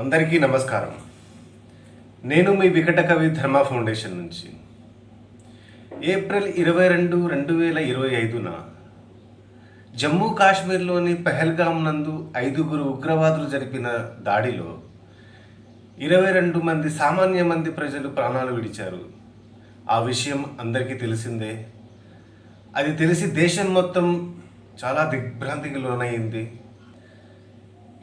అందరికీ నమస్కారం. నేను మీ వికట కవి ధర్మ ఫౌండేషన్ నుంచి. ఏప్రిల్ ఇరవై రెండు రెండు వేల ఇరవై ఐదున జమ్మూ కాశ్మీర్లోని పెహల్గాం నందు ఐదుగురు ఉగ్రవాదులు జరిపిన దాడిలో ఇరవై రెండు మంది సామాన్య మంది ప్రజలు ప్రాణాలు విడిచారు. ఆ విషయం అందరికీ తెలిసిందే. అది తెలిసి దేశం మొత్తం చాలా దిగ్భ్రాంతికి లోనైంది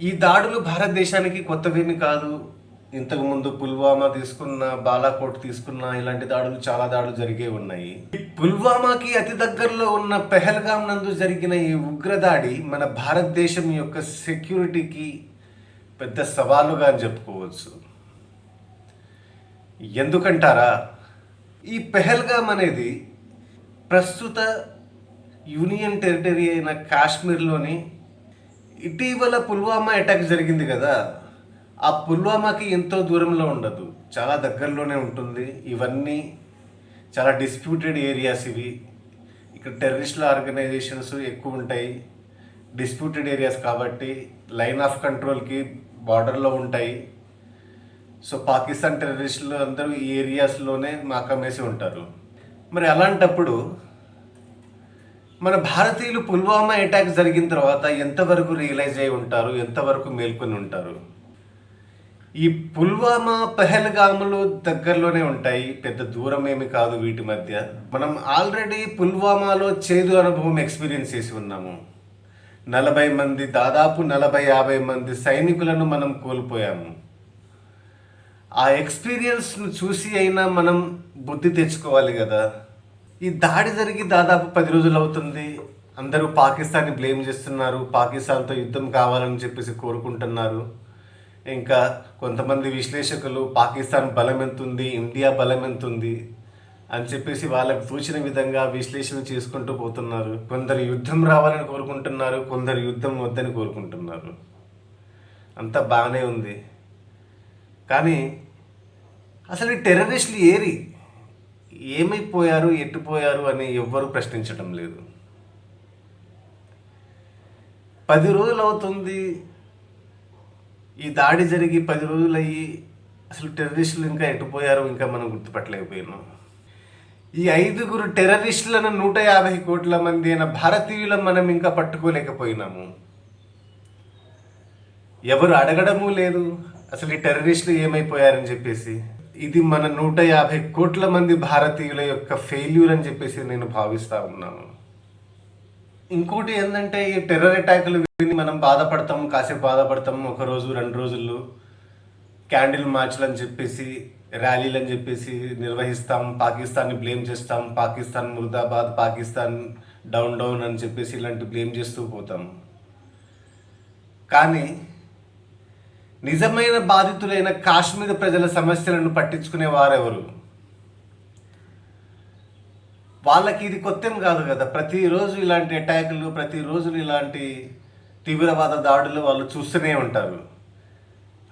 ఈ దాడులు భారతదేశానికి కొత్తవేమి కాదు. ఇంతకుముందు పుల్వామా తీసుకున్న బాలాకోట్ తీసుకున్న ఇలాంటి దాడులు చాలా దాడులు జరిగే ఉన్నాయి. ఈ పుల్వామాకి అతి దగ్గరలో ఉన్న పెహల్గాం నందు జరిగిన ఈ ఉగ్రదాడి మన భారతదేశం యొక్క సెక్యూరిటీకి పెద్ద సవాలుగా అని చెప్పుకోవచ్చు. ఎందుకంటారా? ఈ పెహల్గాం అనేది ప్రస్తుత యూనియన్ టెరిటరీ అయిన కాశ్మీర్లోని ఇటీవల పుల్వామా అటాక్ జరిగింది కదా ఆ పుల్వామాకి ఎంతో దూరంలో ఉండదు. చాలా దగ్గరలోనే ఉంటుంది. ఇవన్నీ చాలా డిస్ప్యూటెడ్ ఏరియాస్ ఇవి. ఇక్కడ టెర్రరిస్టుల ఆర్గనైజేషన్స్ ఎక్కువ ఉంటాయి. డిస్ప్యూటెడ్ ఏరియాస్ కాబట్టి లైన్ ఆఫ్ కంట్రోల్కి బార్డర్లో ఉంటాయి. సో పాకిస్తాన్ టెర్రరిస్టులు అందరూ ఈ ఏరియాస్లోనే మాకమేసి ఉంటారు. మరి అలాంటప్పుడు మన భారతీయులు పుల్వామా అటాక్ జరిగిన తర్వాత ఎంతవరకు రియలైజ్ అయి ఉంటారు? ఎంతవరకు మేల్కొని ఉంటారు? ఈ పుల్వామా పెహల్గాములు దగ్గరలోనే ఉంటాయి. పెద్ద దూరం ఏమి కాదు వీటి మధ్య. మనం ఆల్రెడీ పుల్వామాలో చేదు అనుభవం ఎక్స్పీరియన్స్ చేసి ఉన్నాము. నలభై మంది దాదాపు నలభై యాభై మంది సైనికులను మనం కోల్పోయాము. ఆ ఎక్స్పీరియన్స్ను చూసి అయినా మనం బుద్ధి తెచ్చుకోవాలి కదా? ఈ దాడి జరిగి దాదాపు పది రోజులు అవుతుంది. అందరూ పాకిస్తాన్ని బ్లేమ్ చేస్తున్నారు. పాకిస్తాన్తో యుద్ధం కావాలని చెప్పేసి కోరుకుంటున్నారు. ఇంకా కొంతమంది విశ్లేషకులు పాకిస్తాన్ బలం ఎంత ఉంది ఇండియా బలం ఎంతుంది అని చెప్పేసి వాళ్ళకు తోచిన విధంగా విశ్లేషణ చేసుకుంటూ పోతున్నారు. కొందరు యుద్ధం రావాలని కోరుకుంటున్నారు కొందరు యుద్ధం వద్దని కోరుకుంటున్నారు. అంతా బాగానే ఉంది. కానీ అసలు ఈ టెర్రరిస్టులు ఏరి ఏమైపోయారు ఎట్టుపోయారు అని ఎవ్వరూ ప్రశ్నించడం లేదు. పది రోజులు అవుతుంది ఈ దాడి జరిగి పది రోజులు అయ్యి అసలు టెర్రరిస్టులు ఇంకా ఎట్టుపోయారు ఇంకా మనం గుర్తుపట్టలేకపోయినాం. ఈ ఐదుగురు టెర్రరిస్టులను నూట యాభై కోట్ల మంది అయిన భారతీయులను మనం ఇంకా పట్టుకోలేకపోయినాము. ఎవరు అడగడము లేదు. అసలు ఈ టెర్రరిస్టులు ఏమైపోయారని చెప్పేసి. ఇది మన నూట యాభై కోట్ల మంది భారతీయుల యొక్క ఫెయిల్యూర్ అని చెప్పేసి నేను భావిస్తా ఉన్నాను. ఇంకోటి ఏంటంటే ఈ టెర్రర్ అటాకులు విని మనం బాధపడతాం కాసేపు బాధపడతాం ఒక రోజు రెండు రోజులు క్యాండిల్ మార్చ్లు అని చెప్పేసి ర్యాలీలు అని చెప్పేసి నిర్వహిస్తాం పాకిస్తాన్ని బ్లేమ్ చేస్తాం పాకిస్తాన్ ముర్దాబాద్ పాకిస్తాన్ డౌన్ డౌన్ అని చెప్పేసి ఇలాంటి బ్లేమ్ చేస్తూ పోతాం. కానీ నిజమైన బాధితులైన కాశ్మీర్ ప్రజల సమస్యలను పట్టించుకునే వారెవరు వాళ్ళకి ఇది కొత్తం కాదు కదా. ప్రతిరోజు ఇలాంటి అటాకులు ప్రతిరోజు ఇలాంటి తీవ్రవాద దాడులు వాళ్ళు చూస్తూనే ఉంటారు.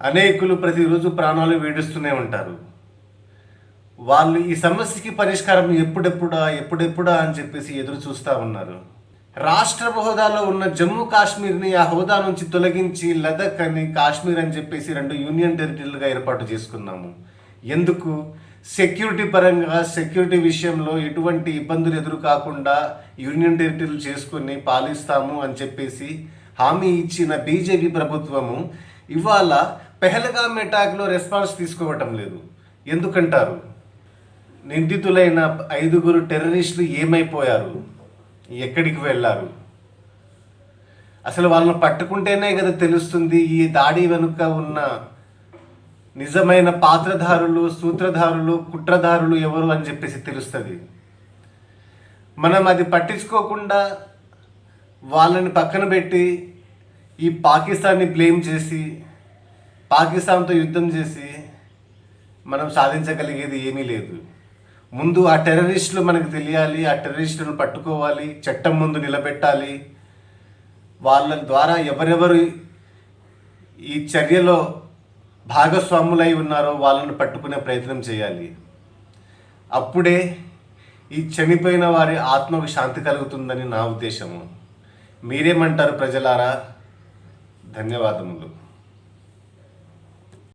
అనేకులు ప్రతిరోజు ప్రాణాలు వేడుస్తూనే ఉంటారు. వాళ్ళు ఈ సమస్యకి పరిష్కారం ఎప్పుడెప్పుడా ఎప్పుడెప్పుడా అని చెప్పేసి ఎదురు చూస్తూ ఉన్నారు. రాష్ట్ర హోదాలో ఉన్న జమ్మూ కాశ్మీర్ని ఆ హోదా నుంచి తొలగించి లదక్ అని కాశ్మీర్ అని చెప్పేసి రెండు యూనియన్ టెరిటరీలుగా ఏర్పాటు చేసుకున్నాము ఎందుకు? సెక్యూరిటీ పరంగా సెక్యూరిటీ విషయంలో ఎటువంటి ఇబ్బందులు ఎదురు కాకుండా యూనియన్ టెరిటరీలు చేసుకుని పాలిస్తాము అని చెప్పేసి హామీ ఇచ్చిన బీజేపీ ప్రభుత్వము ఇవాళ పెహల్గామ్ అటాక్లో రెస్పాన్స్ తీసుకోవటం లేదు. ఎందుకంటారు? నిందితులైన ఐదుగురు టెర్రరిస్టులు ఏమైపోయారు? ఎక్కడికి వెళ్ళారు? అసలు వాళ్ళని పట్టుకుంటేనే కదా తెలుస్తుంది ఈ దాడి వెనుక ఉన్న నిజమైన పాత్రధారులు సూత్రధారులు కుట్రధారులు ఎవరు అని చెప్పేసి తెలుస్తుంది. మనం అది పట్టించుకోకుండా వాళ్ళని పక్కన పెట్టి ఈ పాకిస్తాన్ని బ్లేమ్ చేసి పాకిస్తాన్తో యుద్ధం చేసి మనం సాధించగలిగేది ఏమీ లేదు. ముందు ఆ టెర్రరిస్టులు మనకు తెలియాలి ఆ టెర్రరిస్టులను పట్టుకోవాలి చట్టం ముందు నిలబెట్టాలి. వాళ్ళ ద్వారా ఎవరెవరు ఈ చర్యలో భాగస్వాములై ఉన్నారో వాళ్ళను పట్టుకునే ప్రయత్నం చేయాలి. అప్పుడే ఈ చనిపోయిన వారి ఆత్మకు శాంతి కలుగుతుందని నా ఉద్దేశము. మీరేమంటారు ప్రజలారా? ధన్యవాదములు.